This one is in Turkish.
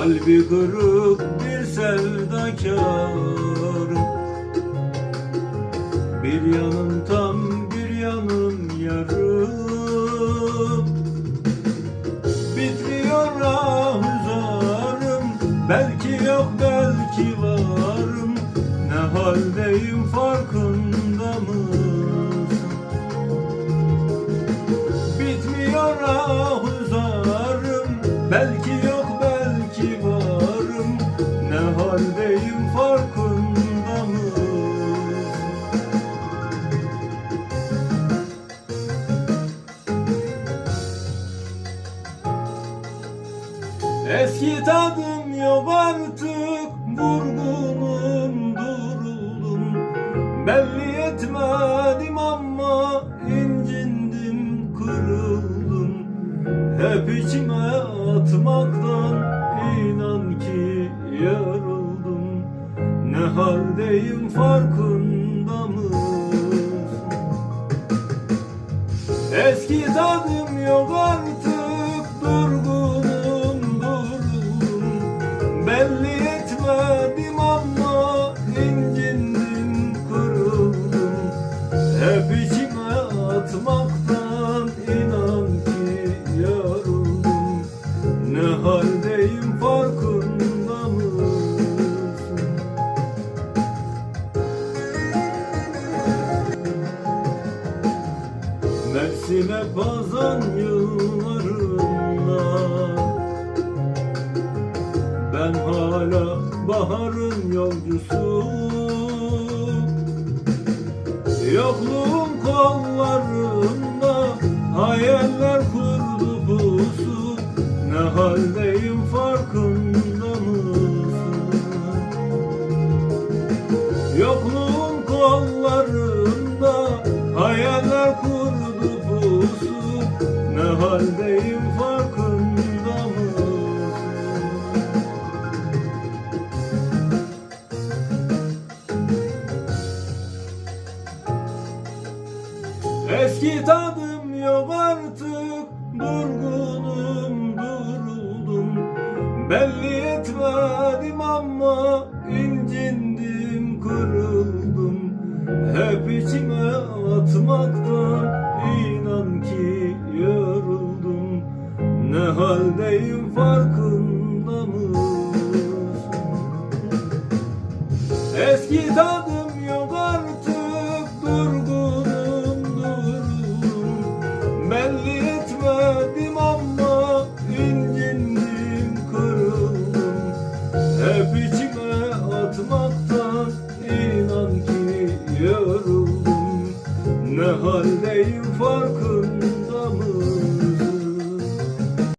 Kalbi kırık bir sevdakarım Bir yanım tam bir yanım yarım Bitmiyor ahuzarım Belki yok belki varım. Ne haldeyim farkında mısın? Bitmiyor Belki yok belki farkında mısın? Eski tadım yok artık Vurgunum duruldum Belli etmedim ama incindim kırıldım. Hep içime atmaktan inan ki yarıldım Ne haldeyim farkında mısın? Eski tadım yok artık Durgunum duruldum Belli etmedim ama incindim kırıldım Hep içime atmaktan Mersin'e pazan yıllarında Ben hala baharın yolcusu Yokluğun kollarında Hayaller kurdu pusu Ne haldeyim farkında mısın? Yokluğun kollarında haldeyim farkında mısın? Eski tadım yok artık Durgunum duruldum Belli etmedim ama incindim kırıldım Hep içime atmaktan inan ki Ne haldeyim farkında mısın? Eski tadım yok artık durgunum duruldum Belli etmedim ama incindim kırıldım Hep içime atmaktan inan ki yarıldım Ne haldeyim farkında?